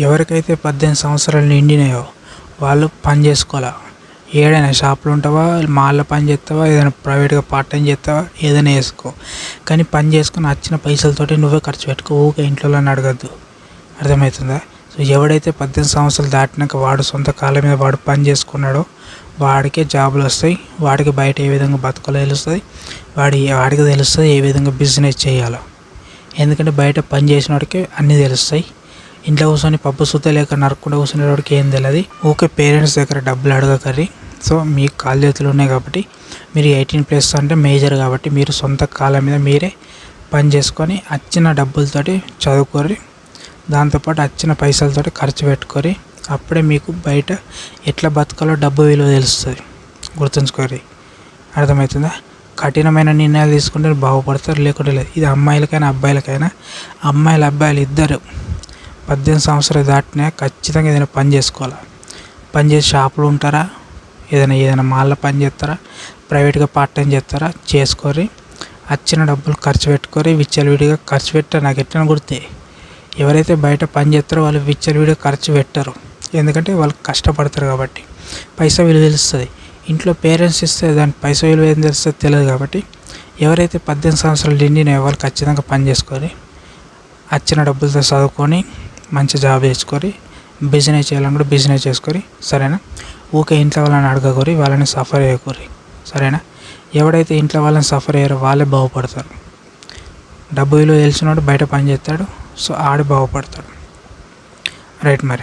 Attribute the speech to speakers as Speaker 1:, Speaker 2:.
Speaker 1: ఎవరికైతే పద్దెనిమిది సంవత్సరాలు నిండినాయో వాళ్ళు పని చేసుకోవాలా? ఏడైనా షాప్లో ఉంటావా? మాల్లో పని చేస్తావా? ఏదైనా ప్రైవేట్గా పార్ట్ టైం చేస్తావా? ఏదైనా వేసుకో కానీ పని చేసుకుని వచ్చిన పైసలతోటి నువ్వే ఖర్చు పెట్టుకో. ఊకే ఇంట్లో అడగద్దు. అర్థమవుతుందా? సో ఎవడైతే పద్దెనిమిది సంవత్సరాలు దాటినాక వాడు సొంత కాళ్ళ మీద వాడు పని చేసుకున్నాడో వాడికే జాబులు వస్తాయి. వాడికి బయట ఏ విధంగా బతకాలో తెలుస్తుంది. వాడి వాడికి తెలుస్తుంది ఏ విధంగా బిజినెస్ చేయాలో. ఎందుకంటే బయట పని చేసిన వాడికి అన్నీ తెలుస్తాయి. ఇంట్లో కూర్చొని పప్పు సుత్త లేక నరకుండా కూర్చునేవాడికి ఏం తెలియదు ఓకే పేరెంట్స్ దగ్గర డబ్బులు అడగకర్రీ సో మీకు కాళ్ళ చేతులు ఉన్నాయి కాబట్టి మీరు ఎయిటీన్ ప్లస్ అంటే మేజర్ కాబట్టి మీరు సొంత కాళ్ళ మీద మీరే పని చేసుకొని వచ్చిన డబ్బులతోటి చదువుకొని దాంతోపాటు వచ్చిన పైసలతోటి ఖర్చు పెట్టుకొని అప్పుడే మీకు బయట ఎట్లా బతకాలో డబ్బు విలువ తెలుస్తుంది. గుర్తుంచుకోరి అర్థమవుతుందా? కఠినమైన నిర్ణయాలు తీసుకుంటే బాగుపడతారు లేకుంటే లేదు. ఇది అమ్మాయిలకైనా అబ్బాయిలకైనా అమ్మాయిలు అబ్బాయిలు ఇద్దరు పద్దెనిమిది సంవత్సరాలు దాటినా ఖచ్చితంగా ఏదైనా పని చేసుకోవాలి? పని చేసే షాపులు ఉంటారా? ఏదైనా ఏదైనా మాల్లో పని చేస్తారా? ప్రైవేట్గా పార్ట్ టైం చేస్తారా? చేసుకొని వచ్చిన డబ్బులు ఖర్చు పెట్టుకొని విచ్చలవిడిగా ఖర్చు పెట్టా నాకు ఎట్లా గుర్తే. ఎవరైతే బయట పని చేస్తారో వాళ్ళు విచ్చలవిడిగా ఖర్చు పెట్టరు. ఎందుకంటే వాళ్ళు కష్టపడతారు కాబట్టి. పైసా విలువ తెలుస్తుంది. ఇంట్లో పేరెంట్స్ ఇస్తే దాని పైసా విలువ ఏం తెలుస్తుంది తెలియదు కాబట్టి ఎవరైతే పద్దెనిమిది సంవత్సరాలు నిండినాయో వాళ్ళు ఖచ్చితంగా పని చేసుకొని వచ్చిన డబ్బులతో చదువుకొని మంచి జాబ్ చేసుకొని బిజినెస్ చేయాలనుకుంటే బిజినెస్ చేసుకొని సరేనా? ఊకే ఇంట్లో వాళ్ళని అడగకూరి వాళ్ళని సఫర్ చేయకూరి సరేనా? ఎవడైతే ఇంట్లో వాళ్ళని సఫర్ అయ్యారో వాళ్ళే బాగుపడతారు. డబ్బు విలువ తెలిసినోడు బయట పని చేస్తాడు సో ఆడు బాగుపడతాడు. రైట్ మరి.